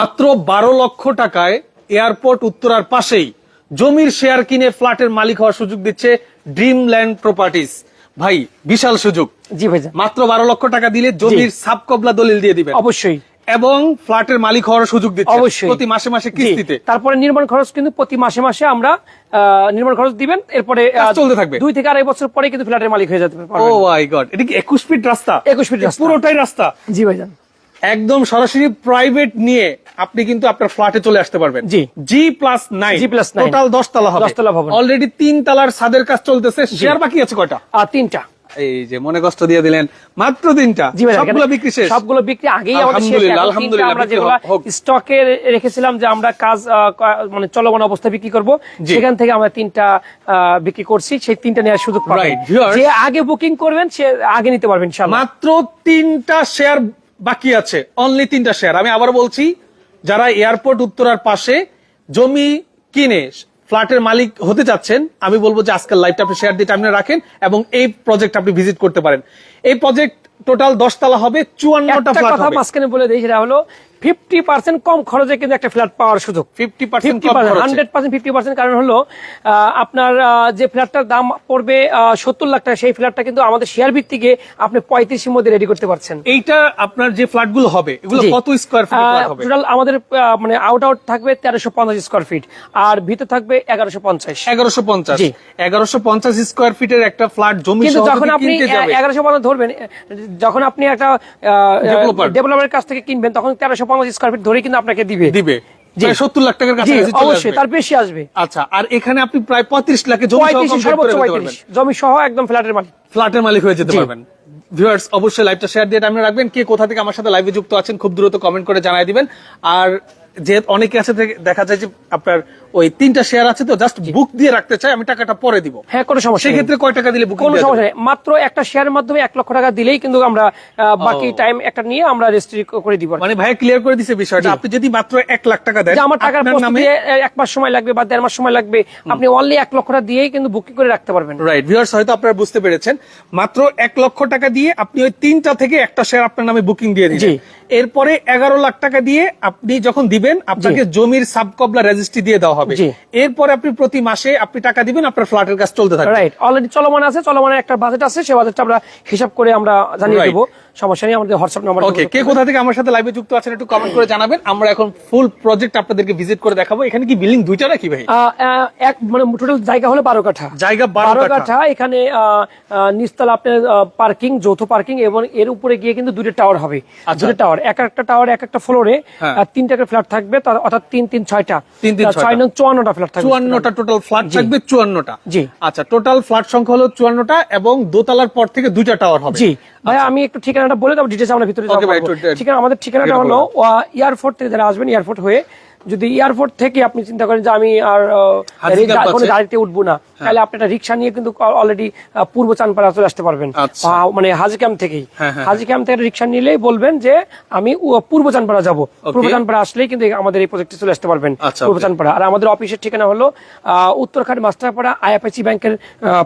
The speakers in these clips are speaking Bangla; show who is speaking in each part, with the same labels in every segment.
Speaker 1: মাত্র বারো লক্ষ টাকায় এয়ারপোর্ট উত্তরার পাশেই জমির শেয়ার কিনে ফ্ল্যাটের মালিক হওয়ার সুযোগ দিচ্ছে ড্রিমল্যান্ড প্রপার্টিস। ভাই বিশাল সুযোগ।
Speaker 2: জি ভাইজান।
Speaker 1: মাত্র বারো লক্ষ টাকা দিলে জমির সাবকবলা দলিল দিয়ে দিবেন।
Speaker 2: অবশ্যই।
Speaker 1: এবং ফ্ল্যাটের মালিক হওয়ার সুযোগ দিচ্ছে
Speaker 2: অবশ্যই।
Speaker 1: প্রতি মাসে মাসে। কিস্তিতে।
Speaker 2: তারপরে নির্মাণ খরচ কিন্তু প্রতি মাসে মাসে আমরা নির্মাণ খরচ দিবেন। এরপরে
Speaker 1: চলতে থাকবে।
Speaker 2: দুই থেকে আড়াই বছর পরে কিন্তু ফ্ল্যাটের মালিক হয়ে যেতে
Speaker 1: ও মাই গড এটা কি একুশ ফিট রাস্তা?
Speaker 2: 21 ফিট রাস্তা।
Speaker 1: পুরোটাই রাস্তা।
Speaker 2: জি ভাইজান।
Speaker 1: একদম সরাসরি প্রাইভেট নিয়ে আপনি কিন্তু আপনার ফ্ল্যাটে চলে আসতে পারবেন।
Speaker 2: জি।
Speaker 1: G plus nine
Speaker 2: G plus nine।
Speaker 1: Total দশ তলা হবে।
Speaker 2: দশতলা ভবন।
Speaker 1: অলরেডি তিন তলার ছাদের কাজ চলতেছে। শেয়ার বাকি আছে কয়টা?
Speaker 2: আর তিনটা।
Speaker 1: এই যে মনে কষ্ট দিয়ে দিলেন মাত্র তিনটা। সবগুলো বিক্রি শেষ।
Speaker 2: সবগুলো বিক্রি আগেই আমাদের শেষ।
Speaker 1: আলহামদুলিল্লাহ,
Speaker 2: আমরা যেগুলো। স্টকে রেখেছিলাম যে আমরা কাজ আহ, মানে চলমান অবস্থায় বিক্রি করব
Speaker 1: জি।
Speaker 2: সেখান থেকে আমরা তিনটা আহ, বিক্রি করছি। সেই তিনটা নেওয়ার সুযোগ পাবেন যে আগে বুকিং করবেন সে আগে নিতে পারবেন ইনশাআল্লাহ।
Speaker 1: মাত্র তিনটা শেয়ার বাকি আছে। অনলি তিনটা শেয়ার আমি আবার বলছি যারা এয়ারপোর্ট উত্তরার পাশে জমি কিনে ফ্ল্যাটের মালিক হতে চাচ্ছেন আমি বলব যে আজকাল লাইভটা আপনি শেয়ার দিয়ে টাইমে রাখেন এবং এই প্রজেক্ট আপনি ভিজিট করতে পারেন। এই প্রজেক্ট টোটাল দশতলা হবে চুয়ান্নটা ফ্ল্যাট
Speaker 2: কথা মাঝখানে বলে দিই সেটা হলো ফিফটি পার্সেন্ট কম খরচে কিন্তু একটা ফ্ল্যাট পাওয়ার সুযোগ।
Speaker 1: Fifty percent
Speaker 2: hundred percent fifty percent কারণ হলো আপনার যে ফ্ল্যাটটার দাম পড়বে সত্তর লাখ টাকা সেই ফ্ল্যাটটা কিন্তু আমাদের শেয়ার ভিত্তিকে আপনি পঁয়ত্রিশের মধ্যে রেডি করতে পারছেন।
Speaker 1: এইটা আপনার যে ফ্ল্যাটগুলো হবে এগুলো কত স্কোয়ার ফিট
Speaker 2: টোটাল আমাদের মানে আউট আউট থাকবে তেরোশো পঞ্চাশ স্কোয়ার ফিট আর ভিতর থাকবে এগারোশো পঞ্চাশ।
Speaker 1: এগারোশো পঞ্চাশ। এগারোশো পঞ্চাশ স্কোয়ার ফিটের একটা ফ্ল্যাট জমি
Speaker 2: কিন্তু যখন আপনি এগারোশো পঞ্চাশ ধরবেন যখন আপনি একটা। ডেভেলপারের কাছ থেকে কিনবেন তখন তেরোশো পঞ্চাশ স্কোয়ার ফিট ধরে কিন্তু আপনাকে দিবে।
Speaker 1: দিবে। সত্তর লাখ টাকার কাছে
Speaker 2: অবশ্যই তার বেশি আসবে।
Speaker 1: আচ্ছা আর এখানে আপনি প্রায় পঁয়ত্রিশ লাখে জমি সহ
Speaker 2: একদম ফ্ল্যাটের মালিক।
Speaker 1: ফ্ল্যাটের মালিক হয়ে যেতে পারবেন। ভিউয়ার্স অবশ্যই লাইভটা শেয়ার দিয়ে টাইমে রাখবেন। কে কোথা থেকে আমার সাথে লাইভে যুক্ত আছেন খুব দ্রুত কমেন্ট করে জানাই দিবেন। আর যে অনেকে আছে দেখা যায় যে আপনার ওই তিনটা শেয়ার আছে তো জাস্ট বুক দিয়ে রাখতে চাই আমি টাকাটা পরে দিব।
Speaker 2: হ্যাঁ কোনো সমস্যা নেই।
Speaker 1: সেক্ষেত্রে কয় টাকা দিলে বুকিং
Speaker 2: কোনো সমস্যা নেই। মাত্র একটা শেয়ারের মাধ্যমে এক লক্ষ টাকা দিলেই কিন্তু আমরা বাকি টাইম একটা নিয়ে আমরা রেজিস্ট্রি করে দিব।
Speaker 1: মানে ভাইয়া ক্লিয়ার করে দিছে বিষয়টা। আপনি যদি মাত্র এক লাখ টাকা দেন
Speaker 2: আমার টাকার
Speaker 1: নামে
Speaker 2: এক মাস সময় লাগবে বা দেড় মাস সময় লাগবে আপনি অনলি এক লক্ষ টাকা দিয়েই কিন্তু বুকিং করে রাখতে পারবেন।
Speaker 1: রাইট ভিউয়ার্স হয়তো আপনারা বুঝতে পেরেছেন। মাত্র এক লক্ষ টাকা দিয়ে আপনি ওই তিনটা থেকে একটা শেয়ার আপনার নামে বুকিং দিয়ে
Speaker 2: জি।
Speaker 1: এরপরে এগারো লাখ টাকা দিয়ে আপনি যখন দিবেন আপনাকে জমির সাবকবলা রেজিস্ট্রি দিয়ে দেওয়া হবে। এরপরে আপনি প্রতি মাসে আপনি টাকা দিবেন আপনার ফ্ল্যাটের কাজ চলতে থাকবে।
Speaker 2: রাইট অলরেডি চলমান আছে চলমানের একটা বাজেট আছে সেই বাজেটটা আমরা হিসাব করে আমরা জানিয়ে. দেবো। সমস্যা নেই আমাদের হোয়াটসঅ্যাপ নাম্বার
Speaker 1: ওকে কে কোথা থেকে আমার সাথে লাইভে যুক্ত আছেন একটু কমেন্ট করে জানাবেন। আমরা এখন ফুল প্রজেক্ট আপনাদেরকে ভিজিট করে দেখাবো। এখানে কি বিল্ডিং দুইটা নাকি ভাই?
Speaker 2: এক মানে টোটাল জায়গা হলো বারো কাঠা।
Speaker 1: জায়গা বারো কাঠা।
Speaker 2: এখানে নিচতলা আপনার পার্কিং যৌথ পার্কিং এবং এর উপরে গিয়ে কিন্তু দুটো টাওয়ার হবে।
Speaker 1: আচ্ছা।
Speaker 2: দুটো টাওয়ার এক একটা টাওয়ার এক একটা ফ্লোরে
Speaker 1: হ্যাঁ।
Speaker 2: তিনটা করে ফ্ল্যাট থাকবে তার অর্থাৎ তিন তিন ছয়টা।
Speaker 1: তিন তিন
Speaker 2: ছয় নং চুয়ান্নটা ফ্ল্যাট থাকবে।
Speaker 1: চুয়ান্নটা টোটাল ফ্ল্যাট থাকবে চুয়ান্নটা।
Speaker 2: জি।
Speaker 1: আচ্ছা টোটাল ফ্ল্যাট সংখ্যা হলো চুয়ান্নটা এবং দোতলার পর থেকে দুইটা টাওয়ার হবে।
Speaker 2: জি। ভাই আমি একটু ঠিকানাটা বলে দেবো ডিটেলস আমরা ভিতরে যাব। ঠিক
Speaker 1: আছে
Speaker 2: ঠিকানা আমাদের ঠিকানাটা
Speaker 1: ঠিকানা
Speaker 2: হলো এয়ারপোর্ট থেকে যারা আসবেন এয়ারপোর্ট হয়ে যদি এয়ারপোর্ট থেকে আপনি চিন্তা করেন যে আমি আর কোনো গাড়িতে উঠবো না তাহলে আপনি একটা রিক্সা নিয়ে কিন্তু অলরেডি পূর্ব চানপাড়া চলে আসতে পারবেন।
Speaker 1: আচ্ছা।
Speaker 2: মানে হাজি ক্যাম্প থেকেই।
Speaker 1: হ্যাঁ, হ্যাঁ,
Speaker 2: হাজি ক্যাম্প থেকে রিক্সা নিলেই বলবেন যে আমি পূর্ব চানপাড়া যাব। পূর্ব চানপাড়া আসলেই কিন্তু আমাদের এই প্রজেক্টে চলে আসতে পারবেন
Speaker 1: আচ্ছা,
Speaker 2: পূর্ব চানপাড়া আর আমাদের অফিসের ঠিকানা হলো উত্তরখাট মাস্টারপাড়া আইএফআইসি ব্যাংকের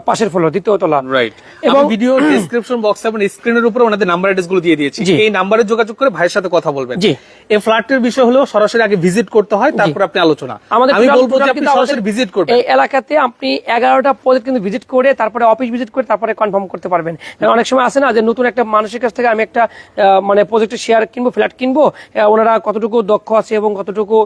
Speaker 2: পাশের ফ্লোর দ্বিতীয় তলা।
Speaker 1: রাইট
Speaker 2: এবং
Speaker 1: ভিডিও ডেসক্রিপশন বক্স এবং স্ক্রিনের উপরে ওনাদের নাম্বার অ্যাড্রেসগুলো দিয়ে দিয়েছি। এই নাম্বারে যোগাযোগ করে ভাইয়ের সাথে কথা বলবেন।
Speaker 2: জি।
Speaker 1: এই ফ্ল্যাটের বিষয় হলো সরাসরি আগে ভিজিট করতে হয় তারপর আপনি আলোচনা।
Speaker 2: আমাদের
Speaker 1: আমি বলব যে আপনি সরাসরি ভিজিট করবেন।
Speaker 2: এই এলাকাতে আপনি এগারোটা প্রজেক্ট কিন্তু ভিজিট করে তারপরে অফিস ভিজিট করে তারপরে কনফার্ম করতে পারবেন। কারণ অনেক সময় আসে না যে নতুন একটা মানুষের কাছ থেকে আমি একটা মানে প্রজেক্টের শেয়ার কিনবো ফ্ল্যাট কিনবো ওনারা কতটুকু দক্ষ আছে এবং কতটুকু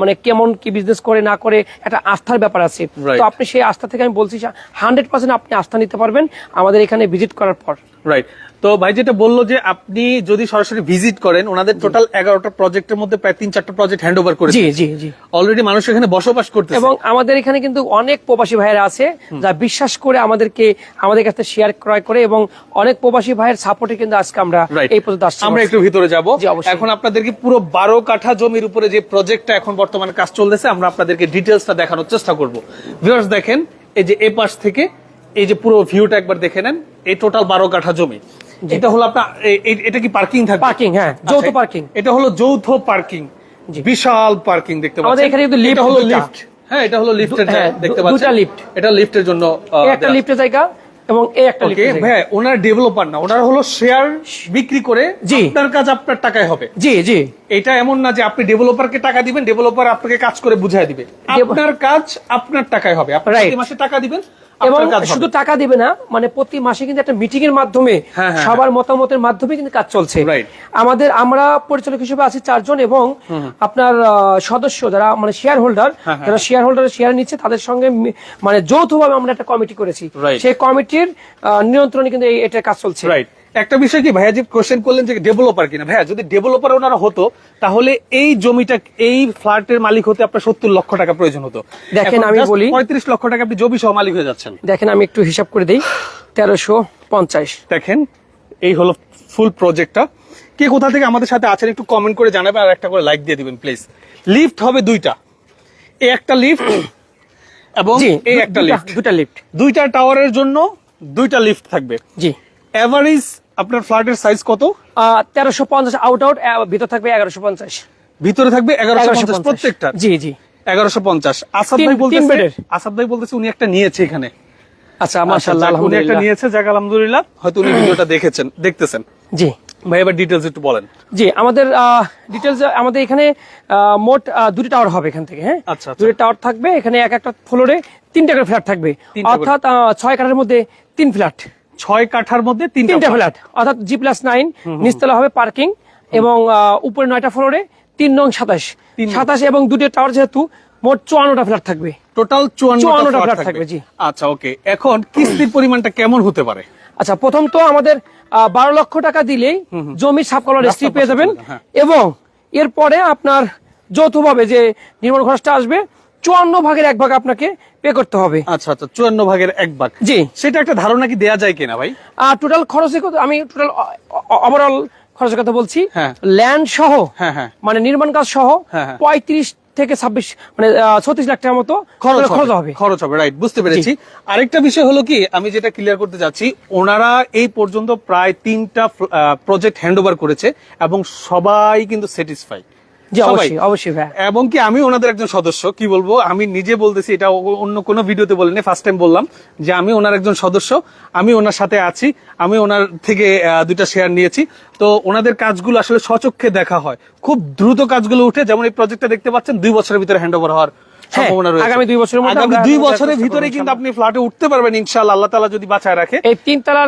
Speaker 2: মানে কেমন কি বিজনেস করে না করে একটা আস্থার ব্যাপার আছে। তো আপনি সেই আস্থা থেকে আমি বলছি হান্ড্রেড পার্সেন্ট আপনি আস্থা নিতে পারবেন আমাদের এখানে ভিজিট করার পর।
Speaker 1: রাইট তো ভাই যেটা বলল যে আপনি যদি সরাসরি ভিজিট করেন ওনাদের টোটাল এগারোটা প্রজেক্টের মধ্যে প্রায় তিন চারটা প্রজেক্ট হ্যান্ড ওভার করে
Speaker 2: জি জি জি।
Speaker 1: অলরেডি মানুষ এখানে বসবাস করতেছে।
Speaker 2: এবং আমাদের এখানে কিন্তু অনেক প্রবাসী ভাইয়েরা আছে যা বিশ্বাস করে আমাদেরকে আমাদের কাছে শেয়ার ক্রয় করে এবং অনেক প্রবাসী ভাইয়ের সাপোর্টে কিন্তু আজকে আমরা এই পর্যন্ত আসছি।
Speaker 1: আমরা একটু ভিতরে যাব। এখন আপনাদেরকে পুরো বারো কাঠা জমির উপরে যে প্রজেক্টটা এখন বর্তমানে কাজ চলতেছে আমরা আপনাদেরকে ডিটেলসটা দেখানোর চেষ্টা করব। ভিউয়ার্স দেখেন এই যে এ পাশ থেকে এই যে পুরো ভিউটা একবার দেখে নেন এই টোটাল বারো কাঠা জমি। এটা হলো আপনার এটা কি পার্কিং থাকবে?
Speaker 2: পার্কিং হ্যাঁ যৌথ
Speaker 1: আচ্ছা,
Speaker 2: পার্কিং
Speaker 1: এটা হলো যৌথ পার্কিং বিশাল পার্কিং দেখতে পাচ্ছেন।
Speaker 2: আমাদের এখানে কিন্তু
Speaker 1: হলো লিফট হ্যাঁ এটা হলো লিফটের
Speaker 2: হ্যাঁ,
Speaker 1: দেখতে পাচ্ছেন।
Speaker 2: দুটা lift।
Speaker 1: এটা লিফটের জন্য
Speaker 2: একটা লিফটের জায়গা এবং এই একটা
Speaker 1: ওকে
Speaker 2: লিফট
Speaker 1: ভাই ওনার ডেভেলপার না ওনার হলো শেয়ার বিক্রি করে। আপনার কাজ আপনার টাকায় হবে।
Speaker 2: জি জি।
Speaker 1: এটা এমন না যে আপনি ডেভেলপারকে টাকা দিবেন ডেভেলপার আপনাকে কাজ করে বুঝাই দিবে। আপনার কাজ আপনার টাকায় হবে। আপনি. প্রতি মাসে টাকা দিবেন
Speaker 2: এবং শুধু টাকা দিবে না মানে প্রতি মাসে কিন্তু একটা মিটিং এর মাধ্যমে
Speaker 1: হ্যাঁ, হ্যাঁ,
Speaker 2: সবার মতামতের মাধ্যমে কিন্তু কাজ চলছে। আমাদের আমরা পরিচালক হিসেবে আছি চারজন এবং আপনার সদস্য যারা মানে শেয়ার হোল্ডার
Speaker 1: হ্যাঁ,
Speaker 2: যারা শেয়ার হোল্ডার শেয়ার নিচ্ছে তাদের সঙ্গে মানে যৌথভাবে আমরা একটা কমিটি করেছি। সেই কমিটির নিয়ন্ত্রণে কিন্তু এটা কাজ চলছে।
Speaker 1: রাইট একটা বিষয় কি ভাইয়া যে কোশ্চেন করলেন যে ডেভেলপার কিনা ভাইয়া যদি ডেভেলপার ওনারা হতো তাহলে এই জমিটা এই ফ্ল্যাটের মালিক হতে আপনার সত্তর লক্ষ টাকা প্রয়োজন হতো।
Speaker 2: দেখেন, আমি বলি-
Speaker 1: পঁয়ত্রিশ লক্ষ টাকা আপনি জমি সহ মালিক হয়ে যাচ্ছেন।
Speaker 2: দেখেন আমি একটু হিসাব করে দিই। তেরোশো পঞ্চাশ।
Speaker 1: দেখেন এই হলো ফুল প্রজেক্টটা কে কোথা থেকে আমাদের সাথে আছেন একটু কমেন্ট করে জানাবেন আর একটা করে লাইক দিয়ে দিবেন প্লিজ লিফট হবে দুইটা। এই একটা লিফট এবং এই একটা লিফট
Speaker 2: দুটা লিফট
Speaker 1: দুইটা টাওয়ারের জন্য দুইটা লিফট থাকবে।
Speaker 2: জি।
Speaker 1: এভারেজ আপনার ফ্ল্যাটের সাইজ কত?
Speaker 2: তেরোশো পঞ্চাশ আউট আউট ভিতর থাকবে এগারোশো পঞ্চাশ।
Speaker 1: ভিতরে থাকবে এগারোশো পঞ্চাশ প্রত্যেকটা?
Speaker 2: জি জি।
Speaker 1: এগারোশো পঞ্চাশ। আসাদ ভাই বলতেছে আসাদ ভাই বলতেছে উনি একটা নিয়েছে এখানে।
Speaker 2: আচ্ছা
Speaker 1: আচ্ছা,
Speaker 2: মাশাআল্লাহ
Speaker 1: যাক, উনি একটা নিয়েছে যাক আলহামদুলিল্লাহ। হয়তো উনি ভিডিওটা দেখেছেন দেখতেছেন।
Speaker 2: জি।
Speaker 1: ভাই এবার ডিটেলস একটু বলেন।
Speaker 2: জি আমাদের ডিটেলস আমাদের এখানে মোট দুটি টাওয়ার হবে এখান থেকে হ্যাঁ?
Speaker 1: আচ্ছা, আচ্ছা।
Speaker 2: দুটি টাওয়ার থাকবে এখানে এক একটা ফ্লোরে তিনটা করে ফ্ল্যাট থাকবে। অর্থাৎ ছয় কাঠার মধ্যে তিন ফ্ল্যাট
Speaker 1: ছয় কাঠার মধ্যে তিনটা
Speaker 2: ফ্ল্যাট। অর্থাৎ জি প্লাস নাইন নিচতলা হবে পার্কিং এবং উপরে নয়টা ফ্লোরে তিন নং সাতাশ। সাতাশ এবং দুটি টাওয়ার যেহেতু মোট চুয়ান্নটা ফ্ল্যাট থাকবে।
Speaker 1: টোটাল
Speaker 2: চুয়ান্নটা ফ্ল্যাট থাকবে, জি।
Speaker 1: আচ্ছা ওকে এখন কিস্তির পরিমাণটা কেমন হতে পারে?
Speaker 2: আচ্ছা প্রথম তো আমাদের বারো লক্ষ টাকা দিলেই জমির সাব কলার রেজিস্ট্রি পেয়ে যাবেন।
Speaker 1: হ্যাঁ।
Speaker 2: এবং এরপরে আপনার যৌথভাবে যে নির্মাণ খরচটা আসবে চুয়ান্ন ভাগের এক ভাগ আপনাকে পে করতে হবে।
Speaker 1: আচ্ছা আচ্ছা চুয়ান্ন ভাগের এক ভাগ।
Speaker 2: জি।
Speaker 1: সেটা একটা ধারণা কি দেয়া যায় কিনা ভাই?
Speaker 2: টোটাল খরচের কথা আমি টোটাল ওভারঅল খরচের কথা বলছি। ল্যান্ড সহ
Speaker 1: হ্যাঁ, হ্যাঁ।
Speaker 2: মানে নির্মাণ কাজ সহ
Speaker 1: হ্যাঁ।
Speaker 2: পঁয়ত্রিশ থেকে ছাব্বিশ মানে ছত্রিশ লাখ টাকার মতো
Speaker 1: খরচ
Speaker 2: খরচ
Speaker 1: হবে। খরচ হবে রাইট বুঝতে পেরেছি। আরেকটা বিষয় হলো কি আমি যেটা ক্লিয়ার করতে যাচ্ছি ওনারা এই পর্যন্ত প্রায় তিনটা প্রজেক্ট হ্যান্ড করেছে এবং সবাই কিন্তু স্যাটিসফাই
Speaker 2: জি অবশ্যই অবশ্যই ভাই
Speaker 1: এবং কি আমি ওনাদের একজন সদস্য কি বলব? আমি নিজে বলতেছি এটা অন্য কোনো ভিডিওতে বলিনি ফার্স্ট টাইম বললাম যে আমি ওনার একজন সদস্য আমি ওনার সাথে আছি আমি ওনার থেকে দুইটা শেয়ার নিয়েছি। তো ওনাদের কাজগুলো আসলে সচক্ষে দেখা হয়। খুব দ্রুত কাজগুলো উঠে যেমন এই প্রজেক্টটা দেখতে পাচ্ছেন দুই বছরের ভিতরে হ্যান্ড ওভার হওয়ার। সম্ভাবনা রয়েছে।
Speaker 2: আগামী দুই বছরের মধ্যে
Speaker 1: আগামী দুই বছরের ভিতরে কিন্তু আপনি ফ্ল্যাটে উঠতে পারবেন ইনশাআল্লাহ আল্লাহ যদি বাঁচায় রাখে।
Speaker 2: এই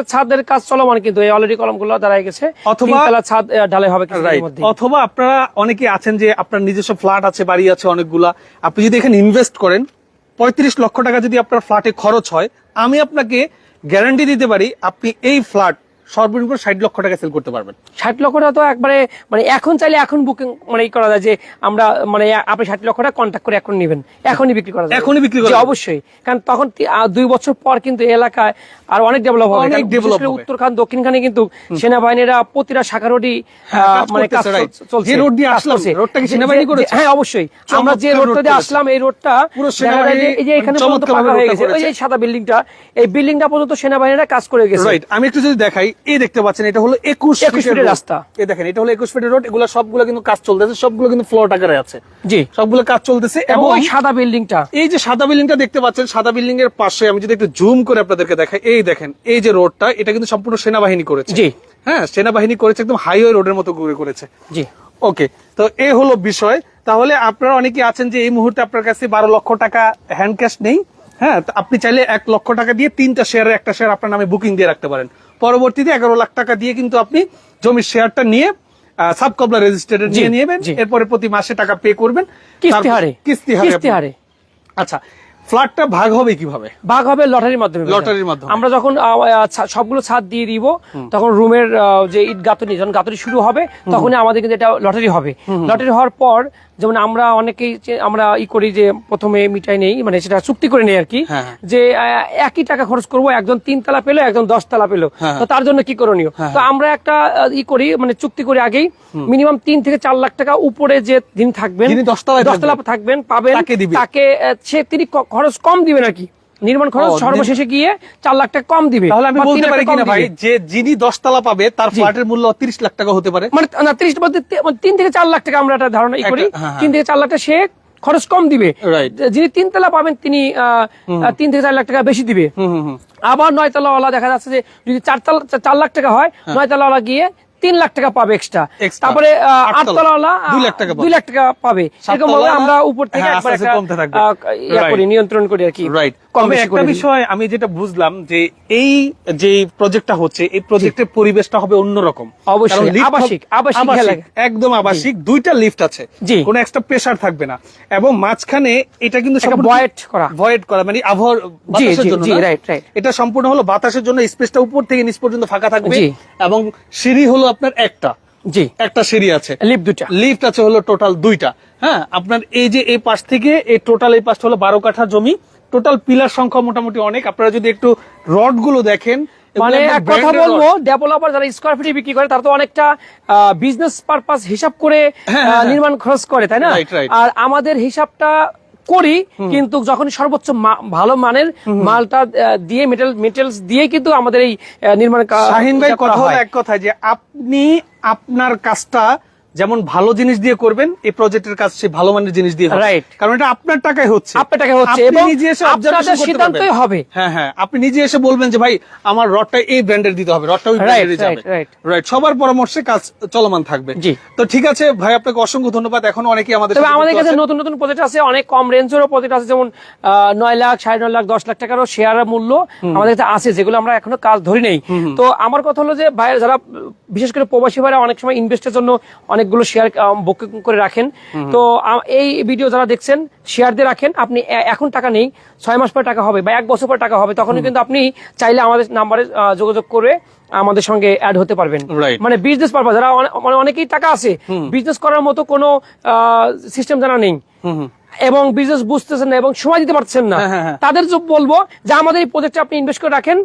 Speaker 2: ছাদের কাজ চলমান কিন্তু এই অলরেডি কলমগুলো দাঁড়ায় গেছে।
Speaker 1: অথবা-
Speaker 2: ছাদ ঢালাই হবে কিছুদিনের মধ্যে
Speaker 1: অথবা আপনারা অনেকে আছেন যে আপনার নিজস্ব ফ্ল্যাট আছে বাড়ি আছে অনেকগুলা। আপনি যদি এখানে ইনভেস্ট করেন পঁয়ত্রিশ লক্ষ টাকা যদি আপনার ফ্ল্যাটে খরচ হয় আমি আপনাকে গ্যারান্টি দিতে পারি আপনি এই ফ্ল্যাট সর্বনিম্ন ষাট লক্ষ টাকা সেল করতে পারবেন।
Speaker 2: ষাট লক্ষ টাকা তো একবারে মানে এখন চাইলে এখন বুকিং মানে করা যায় যে আমরা মানে আপনি ষাট লক্ষ টাকা কন্ট্যাক্ট করে এখন নেবেন। এখনই বিক্রি করা যায়
Speaker 1: এখনই বিক্রি করা
Speaker 2: অবশ্যই। কারণ তখন দুই বছর পর কিন্তু এলাকায় আর অনেক ডেভেলপ হবে।
Speaker 1: অনেক।
Speaker 2: উত্তরখান দক্ষিণখানে কিন্তু সেনাবাহিনীরা প্রতিটা শাখা রোডই
Speaker 1: হ্যাঁ,
Speaker 2: মানে কাজ চল- চলছে।
Speaker 1: road দিয়ে আসলাম, roadটা কি সেনাবাহিনী করেছে?
Speaker 2: হ্যাঁ অবশ্যই। আমরা যে রোডটা দিয়ে আসলাম এই রোডটা
Speaker 1: পুরো সেনাবাহিনী
Speaker 2: এই যে এখানে পর্যন্ত পাকা হয়ে গেছে। ওই যে সাদা বিল্ডিংটা এই বিল্ডিংটা পর্যন্ত সেনাবাহিনীরা কাজ করে গেছে।
Speaker 1: রাইট আমি একটু যদি দেখাই এই দেখতে পাচ্ছেন এটা হলো একুশ
Speaker 2: 21 ফিটের রাস্তা।
Speaker 1: এই দেখেন এটা হলো একুশ ফিটের রোড এগুলো সবগুলো কিন্তু কাজ চলতেছে সবগুলো কিন্তু ফ্লোর আকারে আছে।
Speaker 2: জি।
Speaker 1: সবগুলো কাজ চলতেছে
Speaker 2: এবং ওই সাদা বিল্ডিংটা
Speaker 1: এই যে সাদা বিল্ডিংটা দেখতে পাচ্ছেন সাদা বিল্ডিং এর পাশে আমি যদি একটু জুম করে আপনাদেরকে দেখাই এই দেখেন এই যে রোডটা এটা কিন্তু সম্পূর্ণ সেনাবাহিনী করেছে।
Speaker 2: জি।
Speaker 1: হ্যাঁ সেনাবাহিনী করেছে একদম হাইওয়ে রোডের মতো করে করেছে।
Speaker 2: জি।
Speaker 1: ওকে তো এই হলো বিষয়। তাহলে আপনারা অনেকে আছেন যে এই মুহূর্তে আপনার কাছে বারো লক্ষ টাকা হ্যান্ড ক্যাশ নেই। হ্যাঁ আপনি চাইলে এক লক্ষ টাকা দিয়ে তিনটা শেয়ারের একটা শেয়ার আপনার নামে বুকিং দিয়ে রাখতে পারেন। পরবর্তীতে এগারো লাখ টাকা দিয়ে কিন্তু আপনি জমির শেয়ারটা নিয়ে সাবকবলা
Speaker 2: রেজিস্টার
Speaker 1: নিয়ে নেবেন। এরপরে প্রতি মাসে টাকা পে করবেন।
Speaker 2: কিস্তি হারে।
Speaker 1: কিস্তি হারে। আচ্ছা ফ্ল্যাটটা ভাগ হবে কীভাবে?
Speaker 2: ভাগ হবে লটারির মাধ্যমে
Speaker 1: লটারির মাধ্যমে।
Speaker 2: আমরা যখন সবগুলো ছাদ দিয়ে দিব তখন রুমের যে ইট গাঁথনি যখন গাঁথনি শুরু হবে তখনই আমাদের কিন্তু এটা লটারি হবে। লটারি হওয়ার পর যেমন আমরা অনেকেই আমরা ই করি যে প্রথমে মিটাই নেই মানে সেটা চুক্তি করে নেই আর কি
Speaker 1: হ্যাঁ, হ্যাঁ।
Speaker 2: যে একই টাকা খরচ করব একজন তিন তালা পেল একজন দশ তালা পেল।
Speaker 1: হ্যাঁ,
Speaker 2: তো তার জন্য কি করণীয়? তো আমরা একটা ই করি মানে চুক্তি করি আগেই মিনিমাম তিন থেকে চার লাখ টাকা উপরে যে দিন থাকবেন
Speaker 1: দশতলায়
Speaker 2: দশতলা থাকবেন পাবেন
Speaker 1: তাকে
Speaker 2: সে তিনি খরচ কম দিবেন আর কি নির্মাণ খরচ সর্বশেষে গিয়ে চার লাখ টাকা কম দিবে।
Speaker 1: তাহলে আমি
Speaker 2: তিন
Speaker 1: বলতে পারি কিনা ভাই যে যিনি দশতলা পাবে তার ফ্ল্যাটের মূল্য তিরিশ লাখ টাকা হতে পারে।
Speaker 2: মানে না ত্রিশ বলতে মানে তিন থেকে চার লাখ টাকা আমরা একটা ধারণা করি।
Speaker 1: হ্যাঁ, হ্যাঁ।
Speaker 2: তিন থেকে চার লাখ টাকা সে খরচ কম দিবে. যিনি তিনতলা পাবেন তিনি তিন থেকে চার লাখ টাকা বেশি দিবে। আবার নয়তলা ওয়ালা দেখা যাচ্ছে যে যদি চারতলা চার লাখ টাকা হয় নয়তলা ওয়ালা গিয়ে তিন লাখ টাকা পাবে এক্সট্রা। তারপরে
Speaker 1: দুই লাখ টাকা পাবে।
Speaker 2: এরকম ভাবে আমরা উপর থেকে
Speaker 1: হ্যাঁ.
Speaker 2: করি নিয়ন্ত্রণ করি আর কি।
Speaker 1: রাইট একটা বিষয় আমি যেটা বুঝলাম যে এই যে প্রজেক্টটা হচ্ছে এই প্রজেক্টের পরিবেশটা হবে অন্যরকম।
Speaker 2: অবশ্যই, আবাসিক, আবাসিক
Speaker 1: একদম আবাসিক দুইটা লিফট আছে। কোনো একটা প্রেসার থাকবে না। এবং মাঝখানে এটা কিন্তু
Speaker 2: void করা।
Speaker 1: ভয়েড করা মানে আবহাওয়ার বাতাসের জন্য. এটা সম্পূর্ণ হলো বাতাসের জন্য স্পেসটা উপর থেকে নিচ পর্যন্ত ফাঁকা থাকবে। এবং সিঁড়ি হলো আপনার একটা।
Speaker 2: জি।
Speaker 1: একটা সিঁড়ি আছে।
Speaker 2: লিফট দুটা
Speaker 1: লিফট আছে হলো টোটাল দুইটা। হ্যাঁ আপনার এই যে এই পাশ থেকে এই টোটাল এই পাশটা হলো বারো কাঠা জমি। টোটাল পিলার সংখ্যা মোটামুটি অনেক। আপনারা যদি একটু রডগুলো দেখেন
Speaker 2: মানে এক কথা বলব ডেভেলপার যারা স্কোয়ার ফিটে বিক্রি করে তারা তো অনেকটা বিজনেস পারপাস হিসাব করে আহ। নির্মাণ খরচ করে তাই না?
Speaker 1: Right, right.
Speaker 2: আর আমাদের হিসাবটা করি কিন্তু যখন সর্বোচ্চ ভালো মানের মালটা দিয়ে মেটেল মেটেলস দিয়ে কিন্তু আমাদের এই নির্মাণ
Speaker 1: শাহিন ভাই কথা। এক কথা যে আপনি আপনার কাজটা যেমন ভালো জিনিস দিয়ে করবেন এই প্রজেক্টের কাজ সে ভালো মানের জিনিস দিয়ে।
Speaker 2: Right.
Speaker 1: কারণ এটা আপনার টাকায় হচ্ছে
Speaker 2: আপনার টাকায় হচ্ছে এবং
Speaker 1: নিজে এসে করতে
Speaker 2: সিদ্ধান্তই। হবে।
Speaker 1: হ্যাঁ হ্যাঁ আপনি নিজে এসে বলবেন যে ভাই আমার রডটা এই ব্র্যান্ডের দিতে হবে রডটা ওই ব্র্যান্ডের যাবে
Speaker 2: right.
Speaker 1: রাইট সবার পরামর্শে কাজ চলমান থাকবে
Speaker 2: জি।
Speaker 1: তো ঠিক আছে ভাই আপনাকে অসংখ্য ধন্যবাদ এখন অনেকেই আমাদের
Speaker 2: তবে আমাদের কাছে নতুন নতুন প্রজেক্ট আছে অনেক কম রেঞ্জেরও প্রজেক্ট আছে যেমন আহ, নয় লাখ সাড়ে নয় লাখ দশ লাখ টাকারও শেয়ারের মূল্য আমাদের কাছে আছে যেগুলো আমরা এখনও কাজ ধরি নেই তো আমার কথা হলো যে ভাইয়ের যারা বিশেষ করে প্রবাসী ভাইরা অনেক সময় ইনভেস্টের জন্য অনেকগুলো শেয়ার বুকিং করে রাখেন। তো এই ভিডিও যারা দেখছেন শেয়ার দিয়ে রাখেন। আপনি এখন টাকা নেই ছয় মাস পর টাকা হবে বা এক বছর পর টাকা হবে তখন কিন্তু আপনি চাইলে আমাদের নাম্বারে যোগাযোগ করে আমাদের সঙ্গে অ্যাড হতে পারবেন। মানে বিজনেস পারপাস যারা মানে অনেকেই টাকা আছে বিজনেস করার মতো কোনো সিস্টেম জানা নেই এবং বিজনেস বুঝতেছেন না এবং সময় দিতে পারছেন না
Speaker 1: হ্যাঁ, হ্যাঁ, হ্যাঁ।
Speaker 2: তাদের বলব যে আমাদের এই প্রজেক্টে আপনি ইনভেস্ট করে রাখেন।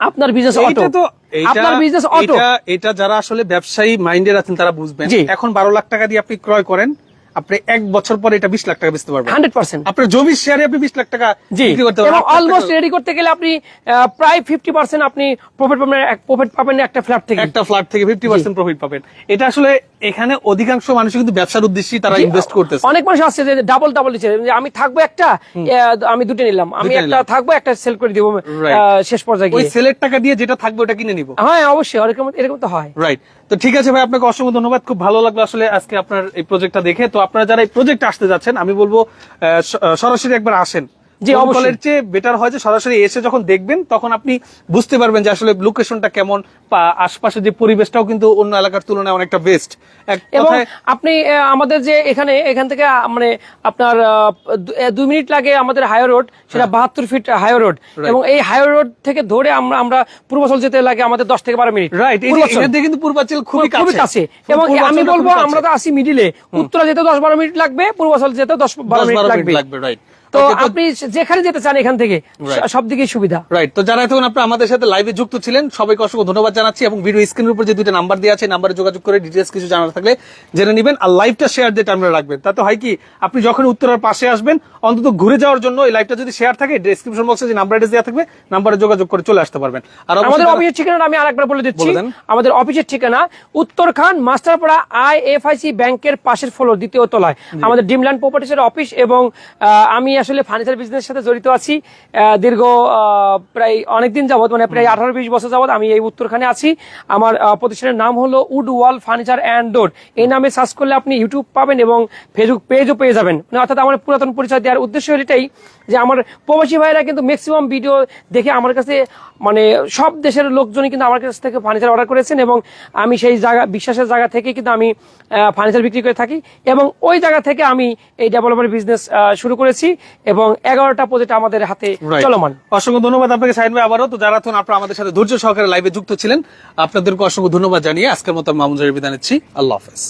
Speaker 2: আপনার বিজনেস অটো
Speaker 1: তো
Speaker 2: আপনার বিজনেস অটো
Speaker 1: এটা- যারা আসলে ব্যবসায়ী মাইন্ডের আছেন তারা বুঝবেন। এখন বারো লাখ টাকা দিয়ে আপনি ক্রয় করেন আপনি এক বছর পরে এটা বিশ লাখ টাকা বেচতে পারবেন।
Speaker 2: Hundred percent.
Speaker 1: আপনার জমির শেয়ারে আপনি বিশ লাখ টাকা বিক্রি করতে পারবেন।
Speaker 2: অলমোস্ট রেডি করতে গেলে আপনি প্রায় ফিফটি পার্সেন্ট আপনি প্রফিট পাবেন প্রফিট পাবেন একটা ফ্ল্যাট থেকে।
Speaker 1: একটা ফ্ল্যাট থেকে ফিফটি পার্সেন্ট প্রফিট পাবেন। এটা আসলে এখানে অধিকাংশ মানুষ কিন্তু ব্যবসার উদ্দেশ্যে তারা ইনভেস্ট করতেছে।
Speaker 2: অনেক মানুষ আসছে যে ডাবল ডাবল দিচ্ছে। আমি থাকব একটা আমি দুটো নিলাম। আমি একটা থাকব একটা সেল করে দিব শেষ পর্যায়ে
Speaker 1: ওই সেলের টাকা দিয়ে যেটা থাকবে ওটা কিনে নিব।
Speaker 2: হ্যাঁ অবশ্যই এরকম এরকম তো হয়।
Speaker 1: রাইট তো ঠিক আছে ভাই আপনাকে অসংখ্য ধন্যবাদ। খুব ভালো লাগল আসলে আজকে আপনার এই প্রজেক্টটা দেখে। তো আপনারা যারা এই প্রজেক্টে আসতে যাচ্ছেন আমি বলব সরাসরি একবার আসেন।
Speaker 2: অবশ্যই।
Speaker 1: কলের চেয়ে বেটার হয় যে সরাসরি এসে যখন দেখবেন তখন আপনি বুঝতে পারবেন যে আসলে লোকেশনটা কেমন বা আশপাশে যে পরিবেশটাও কিন্তু অন্য এলাকার তুলনায় অনেকটা বেস্ট
Speaker 2: এবং আপনি আমাদের যে এখানে এখান থেকে মানে আপনার দুই মিনিট লাগে আমাদের হাইওয়ে রোড সেটা বাহাত্তর ফিট হাইওয়ে রোড এবং এই হাইওয়ে রোড থেকে ধরে আমরা আমরা পূর্বাচল যেতে লাগে আমাদের দশ থেকে বারো মিনিট।
Speaker 1: রাইট থেকে কিন্তু পূর্বাচল খুবই
Speaker 2: কাছে। এবং আমি বলব আমরা তো আসি মিডিলে উত্তরা যেতে দশ বারো মিনিট লাগবে পূর্বাচল যেতে দশ বারো
Speaker 1: 10
Speaker 2: মিনিট
Speaker 1: 12
Speaker 2: লাগবে।
Speaker 1: মিনিট লাগবে রাইট
Speaker 2: তো আপনি যেখানে যেতে চান এখান থেকে
Speaker 1: Right.
Speaker 2: সব দিকেই সুবিধা।
Speaker 1: রাইট তো যারা এতক্ষণ আপনার আমাদের সাথে লাইভে যুক্ত ছিলেন সবাইকে অসংখ্য ধন্যবাদ জানাচ্ছি এবং ভিডিও স্ক্রিনের উপর যে দুইটা নাম্বার দেওয়া আছে নাম্বারে যোগাযোগ করে ডিটেলস কিছু জানার থাকলে জেনে নেবেন আর লাইভটা শেয়ার দিয়ে টার্মিনাল রাখবেন। তাতে হয় কি আপনি যখন উত্তরার পাশে আসবেন অন্তত ঘুরে যাওয়ার জন্য এই লাইভটা যদি শেয়ার থাকে ডেসক্রিপশন বক্সে যে নাম্বার দেওয়া থাকবে নাম্বারে যোগাযোগ করে চলে আসতে পারবেন। আর
Speaker 2: আমাদের অফিসের ঠিকানা আমি আরেকবার বলে দিচ্ছি। আমাদের অফিসের ঠিকানা উত্তরখান মাস্টারপাড়া আইএফআইসি ব্যাংকের পাশের ফ্লোর দ্বিতীয় তলায়। আমাদের ডিমল্যান্ড প্রপার্টিসের অফিস এবং আমি আসলে ফার্নিচার বিজনেসের সাথে জড়িত আছি। দীর্ঘ প্রায় অনেকদিন যাবত মানে প্রায় আঠারো বিশ বছর যাবত আমি এই উত্তরখানে আছি। আমার প্রতিষ্ঠানের নাম হলো wood wall furniture and door. এই নামে সার্চ করলে আপনি ইউটিউব পাবেন এবং ফেসবুক পেজও পেয়ে যাবেন। মানে অর্থাৎ আমার পুরাতন পরিচয় দেওয়ার উদ্দেশ্য হলো এটাই যে আমার প্রবাসী ভাইরা কিন্তু ম্যাক্সিমাম ভিডিও দেখে আমার কাছে মানে সব দেশের লোকজনই কিন্তু আমার কাছ থেকে ফার্নিচার অর্ডার করেছেন এবং আমি সেই জায়গা, বিশ্বাসের জায়গা থেকে কিন্তু আমি ফার্নিচার বিক্রি করে থাকি এবং ওই জায়গা থেকে আমি এই ডেভেলপমেন্ট বিজনেস শুরু করেছি। এবং এগারোটা প্রজেক্ট আমাদের হাতে. চলমান।
Speaker 1: অসংখ্য ধন্যবাদ আপনাকে সাইন ভাই। আবারও তো যারা আপনার আমাদের সাথে ধৈর্য সহকারে লাইভে যুক্ত ছিলেন। আপনাদেরকে অসংখ্য ধন্যবাদ জানিয়ে আজকের মতো মামুন বিদায় নিচ্ছি। আল্লাহ হাফেজ।